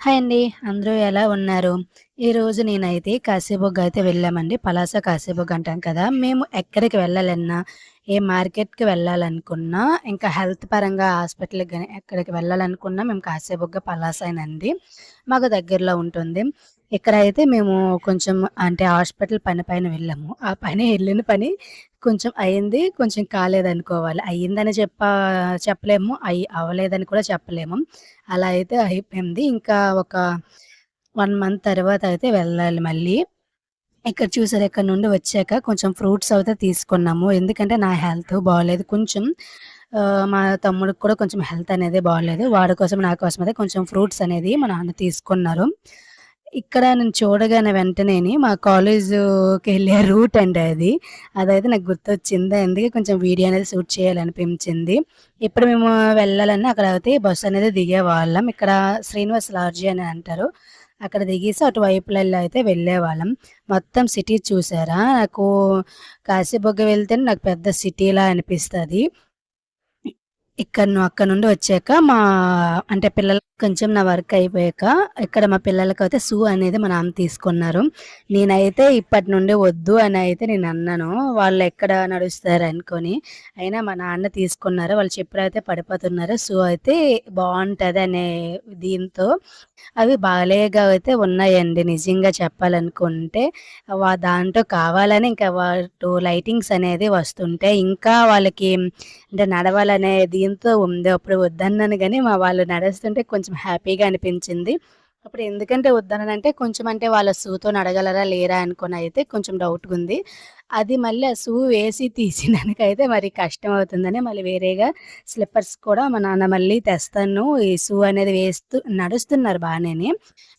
Hi అండి. అందరూ ఎలా ఉన్నారు? ఈరోజు నేనైతే కాశీబుగ్గ అయితే వెళ్ళామండి. పలాస కాశీబుగ్గ అంటాం కదా! మేము ఎక్కడికి వెళ్ళాలన్నా, ఏ మార్కెట్‌కి వెళ్ళాలనుకున్నా, ఇంకా హెల్త్ పరంగా హాస్పిటల్‌కి కానీ ఎక్కడికి వెళ్ళాలనుకున్నా మేము కాశీబుగ్గ పలాసైనండి మాకు దగ్గరలో ఉంటుంది. ఇక్కడైతే మేము కొంచెం అంటే హాస్పిటల్ పని పైన వెళ్ళాము. ఆ పని వెళ్ళిన పని కొంచెం అయింది. కొంచెం కాలేదనుకోవాలి. అయిందని చెప్ప చెప్పలేము. అయ్యి అవ్వలేదని కూడా చెప్పలేము. అలా అయితే అయిపోయింది. ఇంకా ఒక వన్ మంత్ తర్వాత అయితే వెళ్ళాలి మళ్ళీ. ఇక్కడ చూసారు ఇక్కడ నుండి వచ్చాక కొంచెం ఫ్రూట్స్ అయితే తీసుకున్నాము. ఎందుకంటే నా హెల్త్ బాగోలేదు కొంచెం మా తమ్ముడికి కూడా కొంచెం హెల్త్ అనేది బాగోలేదు వాడి కోసం, నా కోసం అయితే కొంచెం ఫ్రూట్స్ అనేది మా నాన్న తీసుకున్నారు. ఇక్కడ నేను చూడగానే వెంటనేని మా కాలేజుకెళ్ళే రూట్ అండి అది. అదైతే నాకు గుర్తొచ్చింది. అందుకే కొంచెం వీడియో అనేది షూట్ చేయాలనిపించింది. ఇప్పుడు మేము వెళ్ళాలని అక్కడ అయితే బస్సు అనేది దిగేవాళ్ళం. ఇక్కడ శ్రీనివాస్ లాడ్జీ అని అంటారు. అక్కడ దిగేసి అటువైపులెళ్ళి అయితే వెళ్ళేవాళ్ళం. మొత్తం సిటీ చూసారా? నాకు కాశీబొగ్గ వెళ్తేనే నాకు పెద్ద సిటీలా అనిపిస్తుంది ఇక్కడ అక్కడ నుండి వచ్చాక మా అంటే పిల్లలకి కొంచెం నా వర్క్ అయిపోయాక ఇక్కడ మా పిల్లలకి అయితే షూ అనేది మా నాన్న తీసుకున్నారు. నేనైతే ఇప్పటి నుండి వద్దు అని అయితే నేను అన్నాను. వాళ్ళు ఎక్కడ నడుస్తారనుకోని. అయినా మా నాన్న తీసుకున్నారు. వాళ్ళు చెప్పులైతే పడిపోతున్నారు. షూ అయితే బాగుంటుంది అనే దీంతో అవి భలేగా అయితే ఉన్నాయండి నిజంగా చెప్పాలనుకుంటే. వా దాంట్లో కావాలని ఇంకా టూ లైటింగ్స్ అనేది వస్తుంటే ఇంకా వాళ్ళకి అంటే నడవాలనే దీని దీంతో ఉంది. అప్పుడు వద్దన్నాను కానీ మా వాళ్ళు నడుస్తుంటే కొంచెం హ్యాపీగా అనిపించింది. అప్పుడు ఎందుకంటే వద్దన్నానంటే కొంచెం అంటే వాళ్ళ షూతో నడగలరా లేరా అనుకోని అయితే కొంచెం డౌట్‌గుంది. అది మళ్ళీ ఆ షూ వేసి తీసినకైతే మరి కష్టం అవుతుందని మళ్ళీ వేరేగా స్లిప్పర్స్ కూడా మా నాన్న మళ్ళీ తెస్తాను. ఈ షూ అనేది వేస్తూ నడుస్తున్నారు బాగానే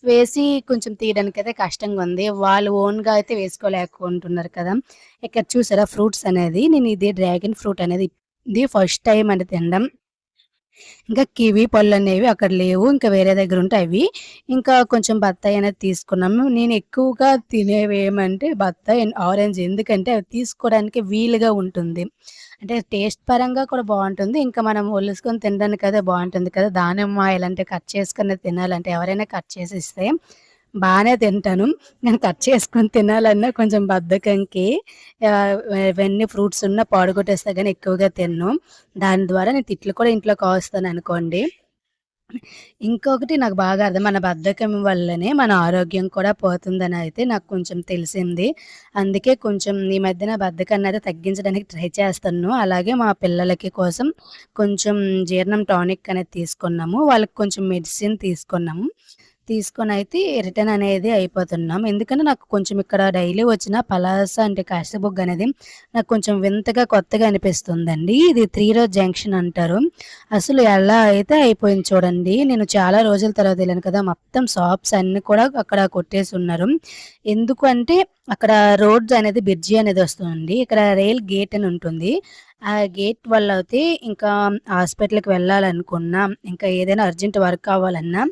వేసి కొంచెం తీయడానికైతే కష్టంగా ఉంది. వాళ్ళు ఓన్‌గా అయితే వేసుకోలేకుంటున్నారు కదా! ఇక్కడ చూసారా ఫ్రూట్స్ అనేది నేను ఇది డ్రాగన్ ఫ్రూట్ అనేది ఇది ఫస్ట్ టైం అంటే తినడం. ఇంకా కివి పళ్ళనేవి అక్కడ లేవు. ఇంకా వేరే దగ్గర ఉంటే అవి. ఇంకా కొంచెం బత్తాయి అనేది తీసుకున్నాము. నేను ఎక్కువగా తినేవి ఏమంటే బత్తాయి ఆరెంజ్. ఎందుకంటే అవి తీసుకోవడానికి వీలుగా ఉంటుంది. అంటే టేస్ట్ పరంగా కూడా బాగుంటుంది ఇంకా మనం ఒలుసుకొని తినడానికి అదే బాగుంటుంది కదా! దానిమ్మ ఇలాంటివి కట్ చేసుకుని తినాలంటే ఎవరైనా కట్ చేసి ఇస్తే బాగానే తింటాను. నేను కట్ చేసుకొని తినాలన్నా కొంచెం బద్ధకంకి ఇవన్నీ ఫ్రూట్స్ ఉన్న పాడుగొట్టేస్తా కానీ ఎక్కువగా తినను. దాని ద్వారా నేను తిట్లు కూడా ఇంట్లో కాస్తాననుకోండి. ఇంకొకటి నాకు బాగా అర్థం మన బద్ధకం వల్లనే మన ఆరోగ్యం కూడా పోతుందని అయితే నాకు కొంచెం తెలిసింది. అందుకే కొంచెం ఈ మధ్యన బద్ధకాన్ని అయితే తగ్గించడానికి ట్రై చేస్తాను అలాగే మా పిల్లలకి కోసం కొంచెం జీర్ణం టానిక్ అనేది తీసుకున్నాము. వాళ్ళకి కొంచెం మెడిసిన్ తీసుకున్నాము. తీసుకొని అయితే రిటర్న్ అనేది అయిపోతున్నాం. ఎందుకంటే నాకు కొంచెం ఇక్కడ డైలీ వచ్చిన పలాస అంటే కాశీబుగ్గ అనేది నాకు కొంచెం వింతగా, కొత్తగా అనిపిస్తుందండి. ఇది త్రీ రోడ్ జంక్షన్ అంటారు. అసలు ఎలా అయితే అయిపోయింది చూడండి. నేను చాలా రోజుల తర్వాత వెళ్ళాను కదా! మొత్తం షాప్స్ అన్నీ కూడా అక్కడ కొట్టేసున్నారు. ఎందుకు అంటే అక్కడ రోడ్స్ అనేది బ్రిడ్జి అనేది వస్తుందండి. ఇక్కడ రైల్ గేట్ అని ఉంటుంది. ఆ గేట్ వల్ల అయితే ఇంకా హాస్పిటల్‌కి వెళ్ళాలనుకున్నా, ఇంకా ఏదైనా అర్జెంట్ వర్క్ అవ్వాలన్నా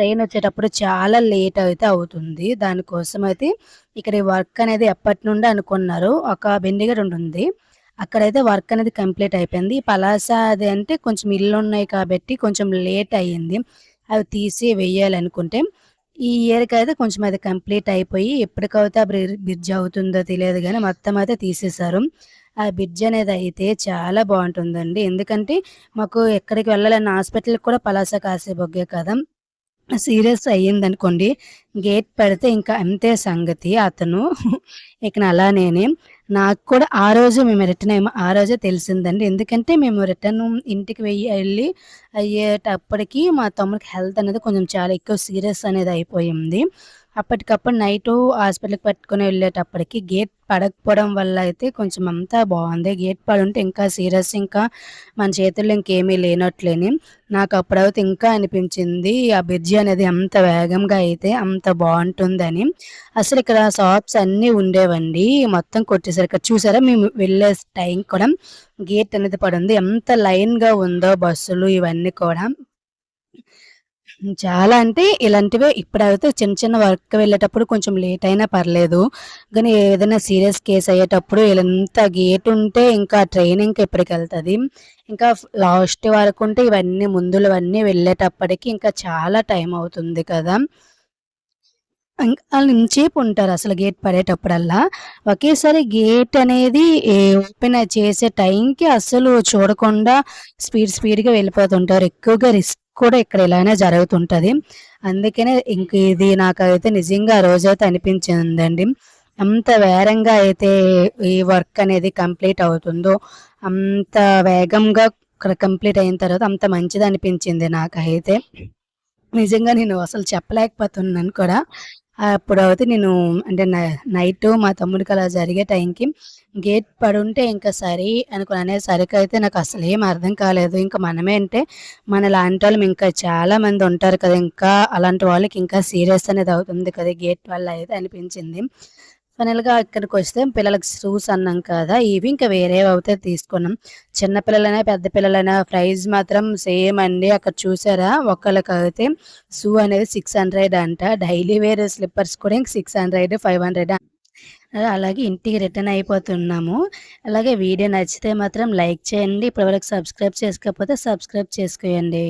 ట్రైన్ వచ్చేటప్పుడు చాలా లేట్ అయితే అవుతుంది. దానికోసం అయితే ఇక్కడ ఈ వర్క్ అనేది ఎప్పటి నుండి అనుకున్నారు. ఒక బెండిగడ్ ఉంటుంది. అక్కడైతే వర్క్ అనేది కంప్లీట్ అయిపోయింది. పలాస అది అంటే కొంచెం ఇల్లు ఉన్నాయి కాబట్టి కొంచెం లేట్ అయ్యింది. అవి తీసి వెయ్యాలనుకుంటే ఈ ఇయర్కి అయితే కొంచెం అది కంప్లీట్ అయిపోయి ఎప్పటికైతే ఆ బ్రిడ్జ్ అవుతుందో తెలియదు కానీ మొత్తం అయితే తీసేశారు. ఆ బ్రిడ్జ్ అనేది అయితే చాలా బాగుంటుందండి ఎందుకంటే మాకు ఎక్కడికి వెళ్ళాలన్న హాస్పిటల్‌కి కూడా పలాస కాశీబుగ్గే కదా! సీరియస్ అయ్యిందనుకోండి గేట్ పెడితే ఇంకా అంతే సంగతి. అతను ఇక అలానేని నాకు కూడా ఆ రోజు మేము రిటర్న్ అయ్యాము. ఆ రోజే తెలిసిందండి. ఎందుకంటే మేము రిటర్న్ ఇంటికి వెయ్యి వెళ్ళి అయ్యేటప్పటికి మా తమ్ముడికి హెల్త్ అనేది కొంచెం చాలా ఎక్కువ సీరియస్ అనేది అయిపోయింది. అప్పటికప్పుడు నైట్ హాస్పిటల్‌కి పట్టుకొని వెళ్ళేటప్పటికి గేట్ పడకపోవడం వల్ల అయితే కొంచెం అంతా బాగుంది గేట్ పడుంటే ఇంకా సీరియస్ ఇంకా మన చేతుల్లో ఇంకేమీ లేనట్లేని. నాకు అప్పుడైతే ఇంకా అనిపించింది ఆ బ్రిడ్జి అనేది ఎంత వేగంగా అయితే అంత బాగుంటుందని అసలు ఇక్కడ షాప్స్ అన్నీ ఉండేవండి. మొత్తం కొట్టేసారు. ఇక్కడ చూసారా మేము వెళ్ళే టైం కూడా గేట్ అనేది పడింది ఎంత లైన్‌గా ఉందో బస్సులు ఇవన్నీ కూడా. చాలా అంటే ఇలాంటివే ఇప్పుడైతే చిన్న చిన్న వర్క్ వెళ్ళేటప్పుడు కొంచెం లేట్ అయినా పర్లేదు. కానీ ఏదైనా సీరియస్ కేస్ అయ్యేటప్పుడు ఈళ్ళంత గేట్ ఉంటే ఇంకా ట్రైన్ ఇంకా వెళ్తుంది ఇంకా లాస్ట్ వరకు ఉంటే ఇవన్నీ ముందులవన్నీ వెళ్ళేటప్పటికి ఇంకా చాలా టైం అవుతుంది కదా! వాళ్ళు ఇంచేపు ఉంటారు అసలు గేట్ పడేటప్పుడల్లా. ఒకేసారి గేట్ అనేది ఏ ఓపెన్ చేసే టైంకి అసలు చూడకుండా స్పీడ్ స్పీడ్‌గా వెళ్ళిపోతుంటారు. ఎక్కువగా రిస్క్ కూడా ఇక్కడ ఇలానే జరుగుతుంటది. అందుకనే ఇంక ఇది నాకైతే నిజంగా ఆ రోజైతే అనిపించిందండి. అంత వేగంగా అయితే ఈ వర్క్ అనేది కంప్లీట్ అవుతుందో, అంత వేగంగా ఇక్కడ కంప్లీట్ అయిన తర్వాత అంత మంచిది అనిపించింది నాకైతే. నిజంగా నేను అసలు చెప్పలేకపోతున్నాను కూడా. అప్పుడైతే నేను అంటే నైట్ మా తమ్ముడికి అలా జరిగే టైంకి గేట్ పడుంటే ఇంకా సరే అనుకుని అనేసరికయితే నాకసలేం అర్థం కాలేదు. ఇంకా మనమే అంటే మన లాంటి వాళ్ళం ఇంకా చాలా మంది ఉంటారు కదా! ఇంకా అలాంటి వాళ్ళకి ఇంకా సీరియస్ అనేది అవుతుంది కదా! గేట్ వల్ల అయితే అనిపించింది. ఫైనల్‌గా ఇక్కడికొస్తే పిల్లలకి షూస్ అన్నాం కదా! ఇవి ఇంకా వేరేవయితే తీసుకున్నాం. చిన్న పిల్లలైనా, పెద్ద పిల్లలైనా ప్రైస్ మాత్రం సేమ్ అండి. అక్కడ చూసారా ఒకళ్ళకైతే షూ అనేది 600 అంట. డైలీ వేర్ స్లిప్పర్స్ కూడా ఇంక 600, 500 ఆహ్, అలాగే ఇంటికి రిటర్న్ అయిపోతున్నాము. అలాగే వీడియో నచ్చితే మాత్రం లైక్ చేయండి. ఇప్పటివరకు సబ్స్క్రైబ్ చేసుకోకపోతే సబ్స్క్రైబ్ చేసుకోండి.